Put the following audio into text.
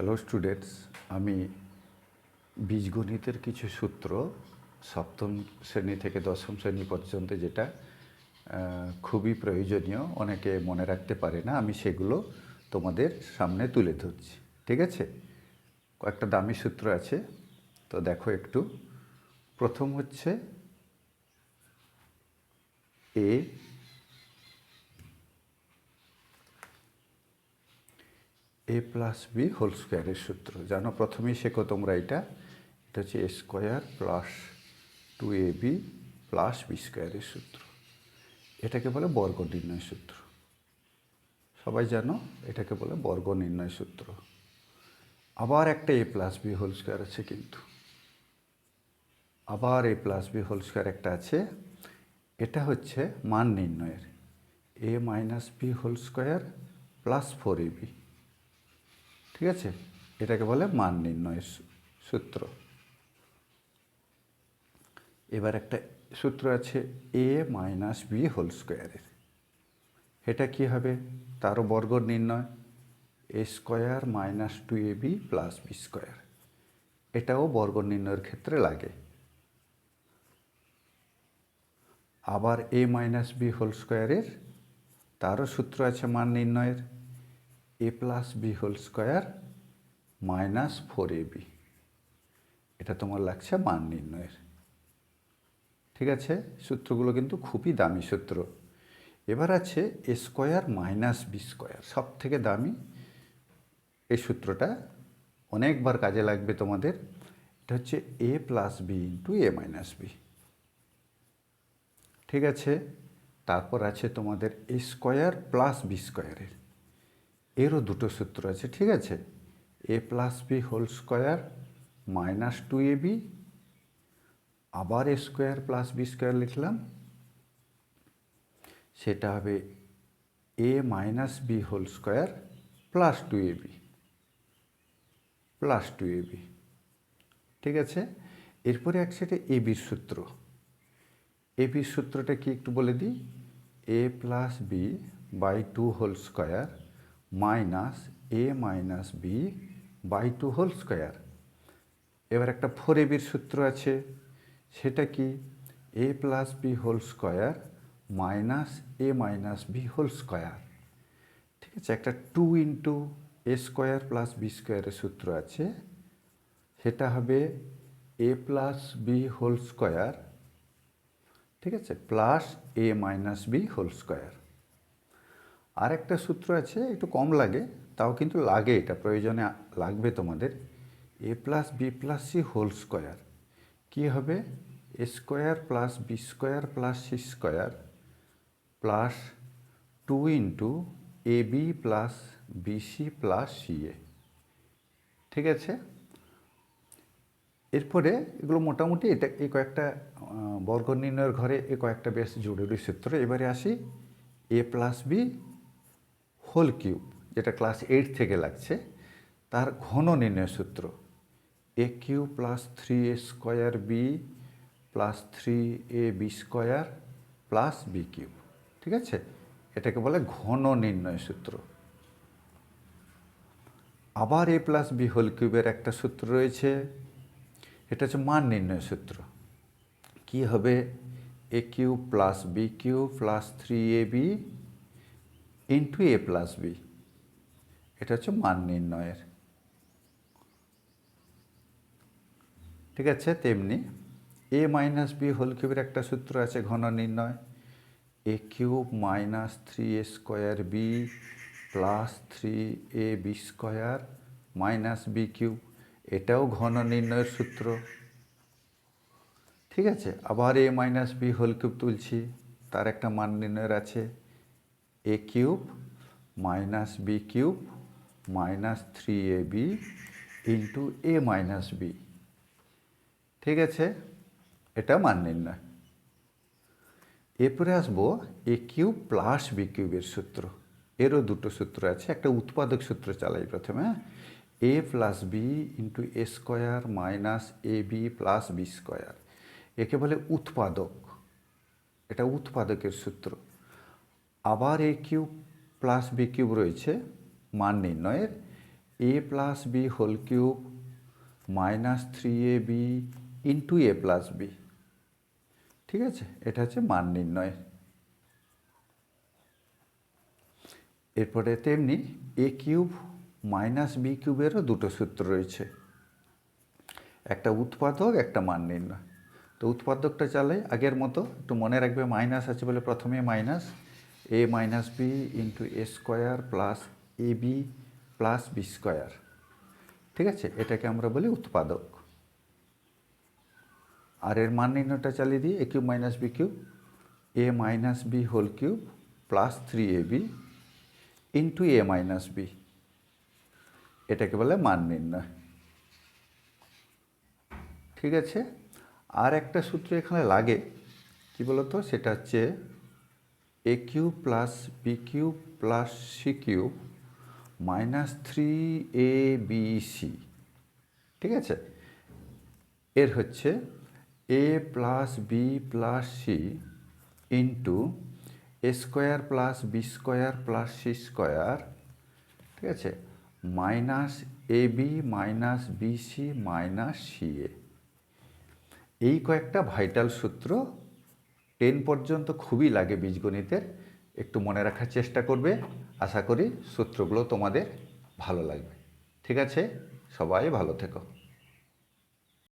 Hello students আমি বীজগণিতের কিছু সূত্র সপ্তম শ্রেণি থেকে দশম শ্রেণি পর্যন্ত যেটা খুবই প্রয়োজনীয়, অনেকে মনে রাখতে পারে না, আমি সেগুলো তোমাদের সামনে তুলে ধরছি। ঠিক আছে? কয়েকটা দামি সূত্র আছে। তো দেখো একটু। প্রথম হচ্ছে A A plus B whole স্কোয়ারের সূত্র। জানো প্রথমেই শেখো তোমরা এটা। এটা হচ্ছে A square plus two A B plus B স্কোয়ারের সূত্র। এটাকে বলে বর্গ নির্ণয় সূত্র। সবাই জানো এটাকে বলে বর্গ নির্ণয় সূত্র। আবার একটা A plus B whole square আছে কিন্তু। আবার A plus B whole square একটা আছে। এটা হচ্ছে মান নির্ণয়ের। A minus B whole square plus four A B ঠিক আছে? এটাকে বলে মান নির্ণয়ের সূত্র। এবার একটা সূত্র আছে এ মাইনাস বি হোল স্কোয়ারের এটা কি হবে? তারও বর্গ নির্ণয়। A square minus two A B plus B square এটাও বর্গ নির্ণয়ের ক্ষেত্রে লাগে। আবার এ মাইনাস বি হোল স্কোয়ারের তারও সূত্র আছে মান নির্ণয়ের। A plus B whole square minus four A B এটা তোমার লাগছে মান নির্ণয়ের। ঠিক আছে? সূত্রগুলো কিন্তু খুবই দামি সূত্র। এবার আছে A square minus B square সব থেকে দামি এই সূত্রটা অনেকবার কাজে লাগবে তোমাদের। এটা হচ্ছে A plus B into A minus B ঠিক আছে? তারপর আছে তোমাদের এ স্কোয়ার প্লাস বি স্কোয়ারের এরও দুটো সূত্র আছে, ঠিক আছে? A plus B whole square minus two A B আবার A square plus B square লিখলাম। সেটা হবে A minus B whole square plus two A B plus two A B ঠিক আছে? এরপরে এক এটা এ বির সূত্র। এ বির সূত্রটা কি একটু বলে দিই? A plus B by two whole square minus A minus B by two whole square. এবার একটা ফোর এ বির সূত্র আছে, সেটা কি? A plus B whole square minus A minus B whole square. ঠিক আছে, একটা two into A square plus B স্কোয়ারের সূত্র আছে, সেটা হবে A plus B whole square, ঠিক আছে, plus A minus B whole square. আর একটা সূত্র আছে, একটু কম লাগে, তাও কিন্তু লাগে, এটা প্রয়োজনে লাগবে তোমাদের। A plus B plus C whole square. কী হবে? A square plus B square plus C square plus two into A B plus BC plus C A. ঠিক আছে? এরপরে এগুলো মোটামুটি এটা এই কয়েকটা বর্গ নির্ণয়ের ঘরে এ কয়েকটা বেশ জরুরি সূত্র। এবারে আসি, A plus B whole cube, যেটা ক্লাস এইট থেকে লাগছে, তার ঘন নির্ণয় সূত্র। A cube plus three A square B plus three A B square plus B cube, ঠিক আছে? এটাকে বলে ঘন নির্ণয় সূত্র। আবার এ প্লাস বি হোল কিউবের একটা সূত্র রয়েছে, এটা হচ্ছে মান নির্ণয় সূত্র। কি হবে? A cube plus B cube plus three A B into A plus B এটা হচ্ছে মান নির্ণয়ের। ঠিক আছে, তেমনি এ মাইনাস বি হোল কিউবের একটা সূত্র আছে ঘন নির্ণয়। A cube minus three A square B plus three A B square minus B cube এটাও ঘন নির্ণয়ের সূত্র। ঠিক আছে, আবার A minus B whole cube তুলছি, তার একটা মান নির্ণয়ের আছে। A cube minus B cube minus three A B into A minus B ঠিক আছে? এটা মান নির্ণয়। এরপরে আসব এ কিউব প্লাস বি কিউবের সূত্র। এরও দুটো সূত্র আছে, একটা উৎপাদক সূত্র চালাই প্রথমে A plus B into A square minus A B plus B square একে বলে উৎপাদক। এটা উৎপাদকের সূত্র। আবার A cube plus B cube রয়েছে, মান নির্ণয়ের। A plus B whole cube minus three A B into A plus B. ঠিক আছে? এটা হচ্ছে মান নির্ণয় এরপরে তেমনি এ কিউব মাইনাস বি কিউবেরও দুটো সূত্র রয়েছে। একটা উৎপাদক, একটা মান নির্ণয়। তো উৎপাদকটা চালাই আগের মতো একটু মনে রাখবে, মাইনাস আছে বলে প্রথমে minus A minus B into A square plus A B plus B square ঠিক আছে? এটাকে আমরা বলি উৎপাদক। আর এর মান নির্ণয়টা চালিয়ে দিই। A cube minus B cube. A minus B whole cube plus three A B into A minus B এটাকে বলে মান নির্ণয়। ঠিক আছে? আর একটা সূত্র এখানে লাগে। কি বলতো? সেটা হচ্ছে A cube plus B cube plus C cube minus three A B C ঠিক আছে? এর হচ্ছে A plus B plus C into A square plus B square plus C square ঠিক আছে? Minus A B minus B C minus C A এই কয়েকটা vital সূত্র ten পর্যন্ত খুবই লাগে বীজগণিতের। একটু মনে রাখার চেষ্টা করবে। আশা করি সূত্রগুলো তোমাদের ভালো লাগবে। ঠিক আছে? সবাই ভালো থেকো।